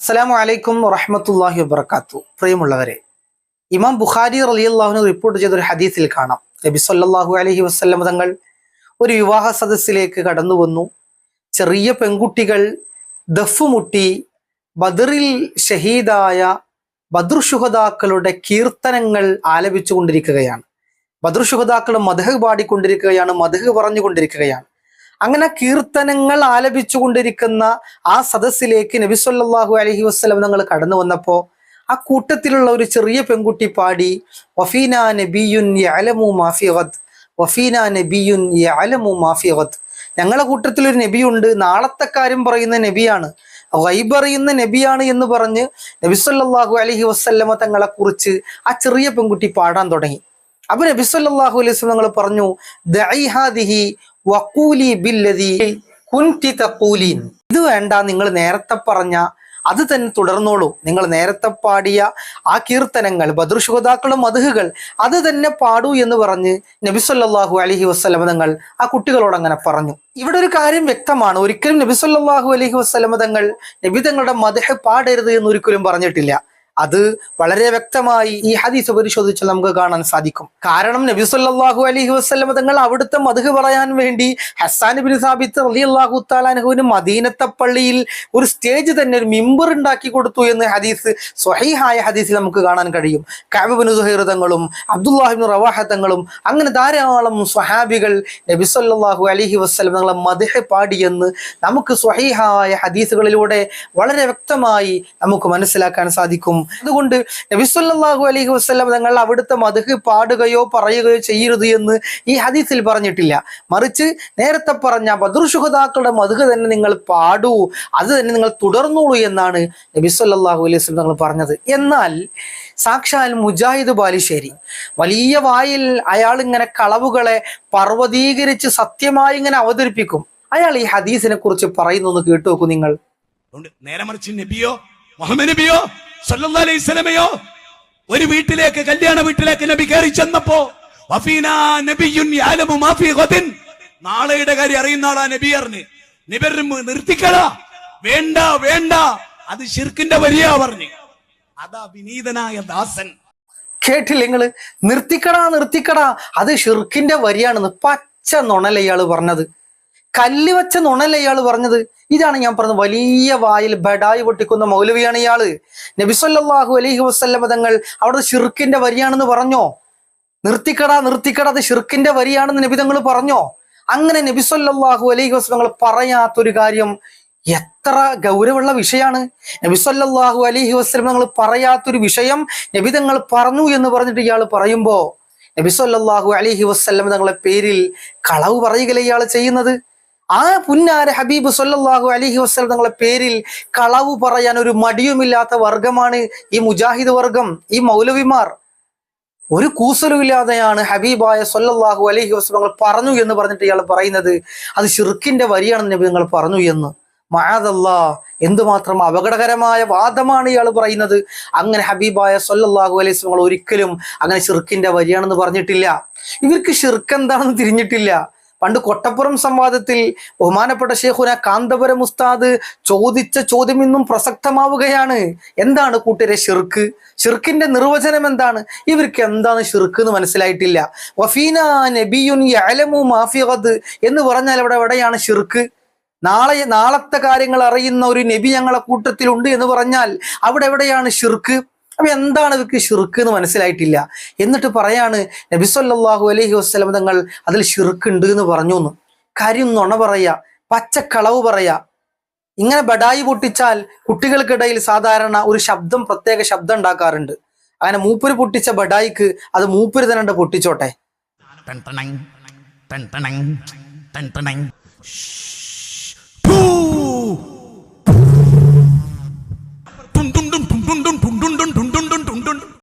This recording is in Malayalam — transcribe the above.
അസ്സലാമു അലൈക്കും വറഹമത്തല്ലാഹി വബർക്കാത്തു പ്രിയമുള്ളവരെ ഇമാം ബുഖാരി റലിയല്ലാഹുന് റിപ്പോർട്ട് ചെയ്ത ഒരു ഹദീസിൽ കാണാം. നബി സല്ലാഹു അലഹി വസല്ലം തങ്ങൾ ഒരു വിവാഹ സദസ്സിലേക്ക് കടന്നു വന്നു ചെറിയ പെൺകുട്ടികൾ ദഫുമുട്ടി ബദറിൽ ഷഹീദായ ബദർ ശുഹദാക്കളുടെ കീർത്തനങ്ങൾ ആലപിച്ചു കൊണ്ടിരിക്കുകയാണ് ബദർ ശുഹദാക്കൾ മധു പാടിക്കൊണ്ടിരിക്കുകയാണ് മധഹ് പറഞ്ഞുകൊണ്ടിരിക്കുകയാണ്. അങ്ങനെ കീർത്തനങ്ങൾ ആലപിച്ചുകൊണ്ടിരിക്കുന്ന ആ സദസ്സിലേക്ക് നബി സല്ലല്ലാഹു അലൈഹി വസ്ലം നിങ്ങൾ കടന്നു വന്നപ്പോ ആ കൂട്ടത്തിലുള്ള ഒരു ചെറിയ പെൺകുട്ടി പാടി വഫീന നബിയുൻ നബിയുൻ യഅലമു മാഫിഗത് ഞങ്ങളെ കൂട്ടത്തിൽ ഒരു നബിയുണ്ട് നാളത്തെ പറയുന്ന നബിയാണ് വൈബറിയുന്ന നബിയാണ് എന്ന് പറഞ്ഞ് നബി സല്ലല്ലാഹു അലൈഹി വസല്ലമ തങ്ങളെ കുറിച്ച് ആ ചെറിയ പെൺകുട്ടി പാടാൻ തുടങ്ങി. അപ്പൊ നബിസ്വല്ലാഹു അലൈഹി വസ്ലം പറഞ്ഞു ഹാദിഹി ബില്ലതി കുൻതി തഖൂലീൻ ഇത് വേണ്ട നിങ്ങൾ നേരത്തെ പറഞ്ഞ അത് തന്നെ തുടർന്നോളൂ. നിങ്ങൾ നേരത്തെ പാടിയ ആ കീർത്തനങ്ങൾ ബദർ ശുഹതാക്കളും മധുഹുകൾ അത് തന്നെ പാടൂ എന്ന് പറഞ്ഞ് നബി അലഹി അലൈഹി വസ്ലമ തങ്ങൾ ആ കുട്ടികളോട് അങ്ങനെ പറഞ്ഞു. ഇവിടെ ഒരു കാര്യം വ്യക്തമാണ്. ഒരിക്കലും നബി അലഹി അലൈഹി വസ്ലമ തങ്ങൾ നബി തങ്ങളുടെ മധുഹ് പാടരുത് എന്ന് ഒരിക്കലും പറഞ്ഞിട്ടില്ല. അത് വളരെ വ്യക്തമായി ഈ ഹദീസ് പരിശോധിച്ചാൽ നമുക്ക് കാണാൻ സാധിക്കും. കാരണം നബി സല്ലാഹു അലഹി വസല്ലം തങ്ങൾ അവിടുത്തെ മധു പറയാൻ വേണ്ടി ഹസാൻ ബിൻ സാബിത്ത് അലി അള്ളാഹു താലാനുഹുവിന് മദീനത്തെ പള്ളിയിൽ ഒരു സ്റ്റേജ് തന്നെ ഒരു മിമ്പർ ഉണ്ടാക്കി കൊടുത്തു എന്ന് ഹദീസ് സ്വഹീഹായ ഹദീസിൽ നമുക്ക് കാണാൻ കഴിയും. കാബിബിൻ സുഹൈർ തങ്ങളും അബ്ദുല്ലാഹിബിൻ റവാഹ തങ്ങളും അങ്ങനെ ധാരാളം സ്വഹാബികൾ നബി സല്ലാഹു അലഹി വസ്ലം തങ്ങളെ മദ്ഹ് പാടിയെന്ന് നമുക്ക് സ്വഹീഹായ ഹദീസുകളിലൂടെ വളരെ വ്യക്തമായി നമുക്ക് മനസ്സിലാക്കാൻ സാധിക്കും. അതുകൊണ്ട് നബിസ്വല്ലാഹു അലൈഹി വസ്ലം തങ്ങൾ അവിടുത്തെ മധുഹ് പാടുകയോ പറയുകയോ ചെയ്യരുത് എന്ന് ഈ ഹദീസിൽ പറഞ്ഞിട്ടില്ല. മറിച്ച് നേരത്തെ പറഞ്ഞ ബദുർഷുഹതാക്കളുടെ മധുഹ് തന്നെ നിങ്ങൾ പാടൂ അത് തന്നെ നിങ്ങൾ തുടർന്നോളൂ എന്നാണ് നബിസ്വല്ലാഹു അലൈഹി വസ്ലം തങ്ങൾ പറഞ്ഞത്. എന്നാൽ സാക്ഷാൽ മുജാഹിദ് ബാലിശ്ശേരി വലിയ വായിൽ അയാൾ ഇങ്ങനെ കളവുകളെ പർവതീകരിച്ച് സത്യമായി ഇങ്ങനെ അവതരിപ്പിക്കും. അയാൾ ഈ ഹദീസിനെ കുറിച്ച് പറയുന്നു കേട്ടു നോക്കൂ നിങ്ങൾ. നേരെ മറിച്ച് നബിയോ മുഹമ്മദ് നബിയോ സല്ലല്ലാഹു അലൈഹി വസല്ലമയോ? ഒരു വീട്ടിലേക്ക് കല്യാണ വീട്ടിലേക്ക് നബി കയറി ചെന്നപ്പോ നാളെയുടെ കാര്യം അറിയുന്ന ആളാ നബി അറിഞ്ഞ് നിബരും നിർത്തിക്കട വേണ്ട വേണ്ട. അത് ഷിർക്കിന്റെ വരിയാ പറഞ്ഞു. അതാ വിനീതനായ ദാസൻ. കേട്ടില്ല നിങ്ങൾ? നിർത്തിക്കടാ നിർത്തിക്കടാ. അത് ഷിർക്കിന്റെ വരിയാണെന്ന് പച്ച നുണല ഇയാൾ പറഞ്ഞത്. കല്ല് വെച്ച നുണല്ലേ ഇയാൾ പറഞ്ഞത്? ഇതാണ് ഞാൻ പറഞ്ഞത്. വലിയ വായിൽ ബഡായി പൊട്ടിക്കുന്ന മൗലവിയാണ് ഇയാൾ. നബിസ്വല്ലാഹു അലൈഹി വസ്ല്ലം തങ്ങൾ അവിടെ ഷിർക്കിന്റെ വരിയാണെന്ന് പറഞ്ഞോ? നിർത്തിക്കടാ നിർത്തിക്കടാ അത് ഷിർക്കിന്റെ വരിയാണെന്ന് നബി തങ്ങൾ പറഞ്ഞോ? അങ്ങനെ നബിസ്വല്ലാഹു അലൈഹി വസ്ലങ്ങൾ പറയാത്തൊരു കാര്യം എത്ര ഗൗരവമുള്ള വിഷയമാണ്. നബിസ്വല്ലാഹു അലൈഹി വസ്ലം തങ്ങൾ പറയാത്തൊരു വിഷയം നബി തങ്ങൾ പറഞ്ഞു എന്ന് പറഞ്ഞിട്ട് ഇയാൾ പറയുമ്പോ നബിസ്വല്ലാഹു അലൈഹി വസ്ലം തങ്ങളെ പേരിൽ കളവ് പറയുകയല്ലേ ഇയാൾ ചെയ്യുന്നത്? ആ പുന്നാര ഹബീബ് സല്ലല്ലാഹു അലൈഹി വസ്ലം തങ്ങളെ പേരിൽ കളവ് പറയാൻ ഒരു മടിയുമില്ലാത്ത വർഗമാണ് ഈ മുജാഹിദ് വർഗം ഈ മൗലവിമാർ. ഒരു കൂസലുമില്ലാതെയാണ് ഹബീബായ സൊല്ലാഹു അലഹി വസ്ലം തങ്ങൾ പറഞ്ഞു എന്ന് പറഞ്ഞിട്ട് ഇയാൾ പറയുന്നത്. അത് ഷിർക്കിന്റെ വരിയാണെന്ന് നിങ്ങൾ പറഞ്ഞു എന്ന്. മഹാദല്ലാ എന്തുമാത്രം അപകടകരമായ വാദമാണ് ഇയാൾ പറയുന്നത്. അങ്ങനെ ഹബീബായ സൊല്ലാഹു അലൈഹി വസ്ലങ്ങൾ ഒരിക്കലും അങ്ങനെ ഷിർക്കിന്റെ വരിയാണെന്ന് പറഞ്ഞിട്ടില്ല. ഇവർക്ക് ഷിർക്ക് എന്താണെന്ന് തിരിഞ്ഞിട്ടില്ല. പണ്ട് കൊട്ടപ്പുറം സംവാദത്തിൽ ബഹുമാനപ്പെട്ട ഷേഖുന കാന്തപുരം ഉസ്താദ് ചോദിച്ച ചോദ്യം ഇന്നും പ്രസക്തമാവുകയാണ്. എന്താണ് കൂട്ടരെ ഷിർക്ക്? ഷിർക്കിന്റെ നിർവചനം എന്താണ്? ഇവർക്ക് എന്താണ് ഷിർക്ക് എന്ന് മനസ്സിലായിട്ടില്ല. വഫീന നബിയുൻ യഅലമു മാഫിയത് എന്ന് പറഞ്ഞാൽ അവിടെ എവിടെയാണ് ഷിർക്ക്? നാളെ നാളത്തെ കാര്യങ്ങൾ അറിയുന്ന ഒരു നബി ഞങ്ങളെ കൂട്ടത്തിലുണ്ട് എന്ന് പറഞ്ഞാൽ അവിടെ എവിടെയാണ് ഷിർക്ക്? അപ്പൊ എന്താണ് ഇവർക്ക് ഷിർക്ക് എന്ന് മനസ്സിലായിട്ടില്ല? എന്നിട്ട് പറയാണ് നബി സല്ലല്ലാഹു അലൈഹി വസ്ലം തങ്ങൾ അതിൽ ഷിർക്ക് ഉണ്ട് എന്ന് പറഞ്ഞു എന്ന് കാര്യം നുണ പറയാ പച്ചക്കളവ് പറയാ. ഇങ്ങനെ ബഡായി പൊട്ടിച്ചാൽ കുട്ടികൾക്കിടയിൽ സാധാരണ ഒരു ശബ്ദം പ്രത്യേക ശബ്ദം ഉണ്ടാക്കാറുണ്ട്. അങ്ങനെ മൂപ്പര് പൊട്ടിച്ച ബഡായിക്ക് അത് മൂപ്പര് തന്നെ പൊട്ടിച്ചോട്ടെ. ടൺ.